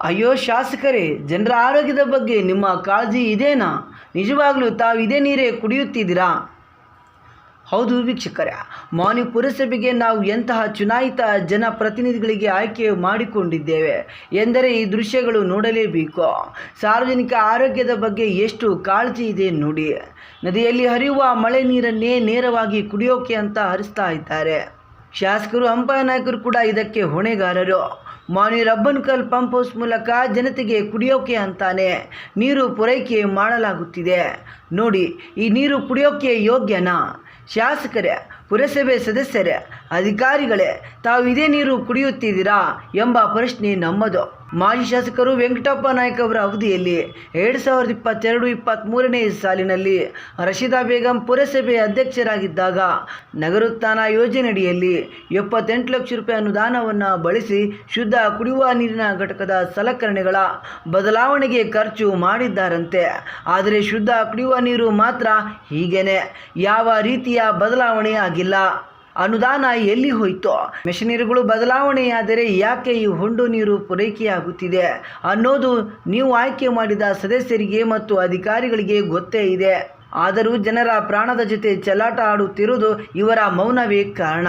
ಅಯ್ಯೋ ಶಾಸಕರೇ, ಜನರ ಆರೋಗ್ಯದ ಬಗ್ಗೆ ನಿಮ್ಮ ಕಾಳಜಿ ಇದೇನಾ? ನಿಜವಾಗಲೂ ತಾವು ಇದೇ ನೀರೇ ಕುಡಿಯುತ್ತಿದ್ದೀರಾ? ಹೌದು ವೀಕ್ಷಕರೇ ಮಾನಿ ಪುರಸಭೆಗೆ ನಾವು ಎಂತಹ ಚುನಾಯಿತ ಜನಪ್ರತಿನಿಧಿಗಳಿಗೆ ಆಯ್ಕೆ ಮಾಡಿಕೊಂಡಿದ್ದೇವೆ ಎಂದರೆ ಈ ದೃಶ್ಯಗಳು ನೋಡಲೇಬೇಕು. ಸಾರ್ವಜನಿಕ ಆರೋಗ್ಯದ ಬಗ್ಗೆ ಎಷ್ಟು ಕಾಳಜಿ ಇದೆ ನೋಡಿ. ನದಿಯಲ್ಲಿ ಹರಿಯುವ ಮಳೆ ನೀರನ್ನೇ ನೇರವಾಗಿ ಕುಡಿಯೋಕೆ ಅಂತ ಹರಿಸ್ತಾ ಇದ್ದಾರೆ. ಶಾಸಕರು, ಹಂಪ ನಾಯಕರು ಕೂಡ ಇದಕ್ಕೆ ಹೊಣೆಗಾರರು. ಮಾನ್ಯ ರಬ್ಬನ್ಕಲ್ ಪಂಪ್ ಹೌಸ್ ಮೂಲಕ ಜನತೆಗೆ ಕುಡಿಯೋಕೆ ಅಂತಾನೆ. ನೀರು ಪೂರೈಕೆ ಮಾಡಲಾಗುತ್ತಿದೆ. ನೋಡಿ, ಈ ನೀರು ಕುಡಿಯೋಕೆ ಯೋಗ್ಯನಾ? ಶಾಸಕರೇ, ಪುರಸಭೆ ಸದಸ್ಯರೇ, ಅಧಿಕಾರಿಗಳೇ, ತಾವು ಇದೇ ನೀರು ಕುಡಿಯುತ್ತಿದ್ದೀರಾ ಎಂಬ ಪ್ರಶ್ನೆ ನಮ್ಮದು. ಮಾಜಿ ಶಾಸಕರು ವೆಂಕಟಪ್ಪ ನಾಯ್ಕ ಅವರ ಅವಧಿಯಲ್ಲಿ ಎರಡು ಸಾವಿರದ ಇಪ್ಪತ್ತೆರಡು ಇಪ್ಪತ್ತ್ಮೂರನೇ ಸಾಲಿನಲ್ಲಿ ರಶೀದಾ ಬೇಗಂ ಪುರಸಭೆ ಅಧ್ಯಕ್ಷರಾಗಿದ್ದಾಗ ನಗರೋತ್ಥಾನ ಯೋಜನೆಯಡಿಯಲ್ಲಿ ಎಪ್ಪತ್ತೆಂಟು ಲಕ್ಷ ರೂಪಾಯಿ ಅನುದಾನವನ್ನು ಬಳಸಿ ಶುದ್ಧ ಕುಡಿಯುವ ನೀರಿನ ಘಟಕದ ಸಲಕರಣೆಗಳ ಬದಲಾವಣೆಗೆ ಖರ್ಚು ಮಾಡಿದ್ದಾರಂತೆ. ಆದರೆ ಶುದ್ಧ ಕುಡಿಯುವ ನೀರು ಮಾತ್ರ ಹೀಗೇನೆ. ಯಾವ ರೀತಿಯ ಬದಲಾವಣೆ ಆಗಿಲ್ಲ. ಅನುದಾನ ಎಲ್ಲಿ ಹೋಯಿತು? ಮೆಷಿನರಿಗಳು ಬದಲಾವಣೆಯಾದರೆ ಯಾಕೆ ಈ ಹೊಂಡು ನೀರು ಪೂರೈಕೆಯಾಗುತ್ತಿದೆ? ಅನ್ನೋದು ನೀವು ಆಯ್ಕೆ ಮಾಡಿದ ಸದಸ್ಯರಿಗೆ ಮತ್ತು ಅಧಿಕಾರಿಗಳಿಗೆ ಗೊತ್ತೇ ಇದೆ. ಆದರೂ ಜನರ ಪ್ರಾಣದ ಜೊತೆ ಚಲಾಟ ಆಡುತ್ತಿರುವುದು ಇವರ ಮೌನವೇ ಕಾರಣ.